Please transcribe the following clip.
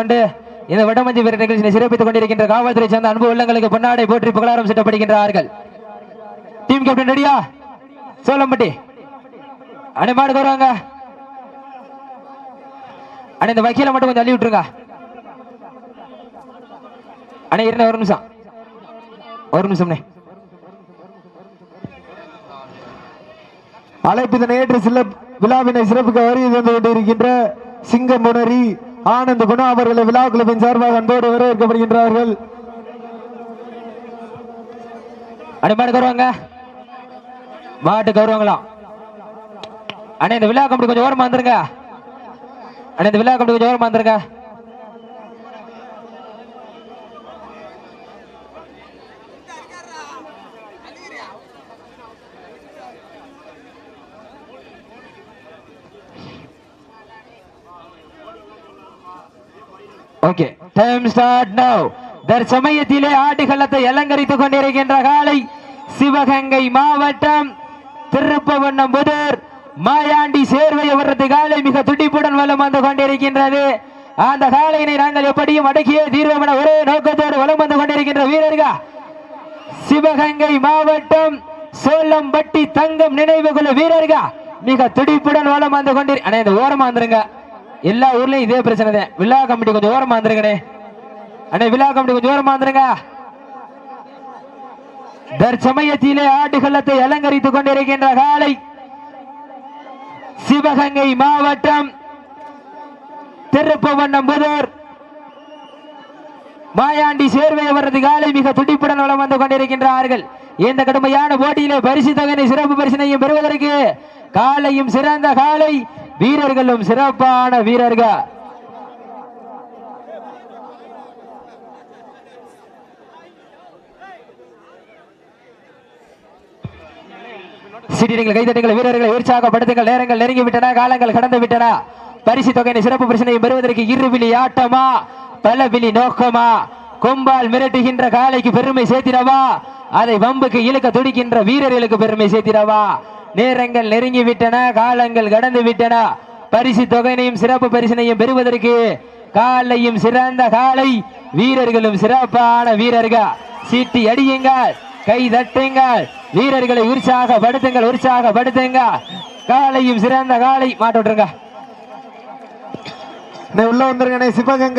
கொண்டு இந்த வடமஞ்சி வீரர் நிகழ்ச்சியை சிறப்பித்துக் கொண்டிருக்கின்ற காவல்துறை சேர்ந்த அன்பு உள்ளங்களுக்கு பொன்னாடை போற்றி புகழாரம் சூட்டப்படுகின்றார்கள். டீம் கேப்டன் ரெடியா? சோளம்பட்டி அணை மாடு வருவாங்க அண்ணா இந்த வக்கீல மட்டும் கொஞ்சம் அள்ளி விட்டுருங்க அண்ணா இருந்த ஒரு நிமிஷம். ஒரு நிமிஷம்ண்ணே அழைப்பிதனை ஏற்று சில விழாவினை சிறப்புக்கு வருகை தந்து கொண்டிருக்கின்ற சிங்கம் புணரி ஆனந்த் குணா அவர்களை விழா குழுவின் சார்பாக அன்போடு வரவேற்கப்படுகின்றார்கள். அண்ணே மாடு மாட்டு மாட்டுக்கு வருவாங்களாம் அண்ணே இந்த விழா கம்பெனி கொஞ்சம் ஓரமா வந்துருங்க. அண்ணே இந்த விழா கம்பெனி கொஞ்சம் ஓரமா வந்துருங்க. ஓகே டைம் ஸ்டார்ட் நவ் தற்சமயத்திலே ஆடுகளத்தை அலங்கரித்துக் கொண்டிருக்கின்ற காலை சிவகங்கை மாவட்டம் திருப்பவண்ணம் புதூர். மாயாண்டி சேர்வை அவரது காலை மிக துடிப்புடன் வலம் வந்து கொண்டிருக்கின்றது. அந்த காலையினை நாங்கள் எப்படியும் அடக்கியே தீர்வோம் என ஒரே நோக்கத்தோடு வலம் வந்து கொண்டிருக்கின்ற வீரர்கள். சிவகங்கை மாவட்டம் சோளம்பட்டி தங்கம் நினைவு குழு வீரர்கள். மிக துடிப்புடன் வலம் வந்து கொண்டிரு இந்த ஓரமா வந்துருங்க. எல்லா ஊர்லயும் இதே பிரச்சனை தான். விழா கமிட்டி கொஞ்சம் ஓரமா வந்துருங்கண்ணே அண்ணே விழா கமிட்டி கொஞ்சம் ஓரமா வந்துருங்க தற்சமயத்திலே ஆட்டுகளத்தை அலங்கரித்துக் கொண்டிருக்கின்ற காலை சிவகங்கை மாவட்டம் திருப்பவண்ணம் புதூர். மாயாண்டி சேர்வை அவரது காலை மிக துடிப்புடன் வளம் வந்து கொண்டிருக்கின்றார்கள். இந்த கடுமையான போட்டியிலே பரிசு தொகையை சிறப்பு பரிசினையும் பெறுவதற்கு காலையும் சிறந்த காலை வீரர்களும் சிறப்பான வீரர்கள். சிறியர்கள் கைதட்டுங்கள் வீரர்களை உற்சாகப்படுத்துங்கள். நேரங்கள் நெருங்கி விட்டன காலங்கள் கடந்து விட்டன பரிசு தொகையின் சிறப்பு பிரச்சனையை பெறுவதற்கு இருவிழி ஆட்டமா பலவிழி நோக்கமா? கொம்பால் மிரட்டுகின்ற காலைக்கு பெருமை சேர்த்திடவா? அதை வம்புக்கு இழுக்க துடிக்கின்ற வீரர்களுக்கு பெருமை சேர்த்திடவா? நேரங்கள் நெருங்கி விட்டன காலங்கள் கடந்து விட்டன. பரிசு தொகையினையும் சிறப்பு பரிசினையும் பெறுவதற்கு காலையும் சிறந்த காலை வீரர்களும் சிறப்பான வீரர்கள். சீட்டி அடியுங்கள் கை தட்டுங்கள் வீரர்களை உற்சாகப்படுத்துங்கள் உற்சாகப்படுத்துங்க காலையும் சிறந்த காலை மாட்ட விட்டுருங்க உள்ள வந்துருங்க சிவகங்கை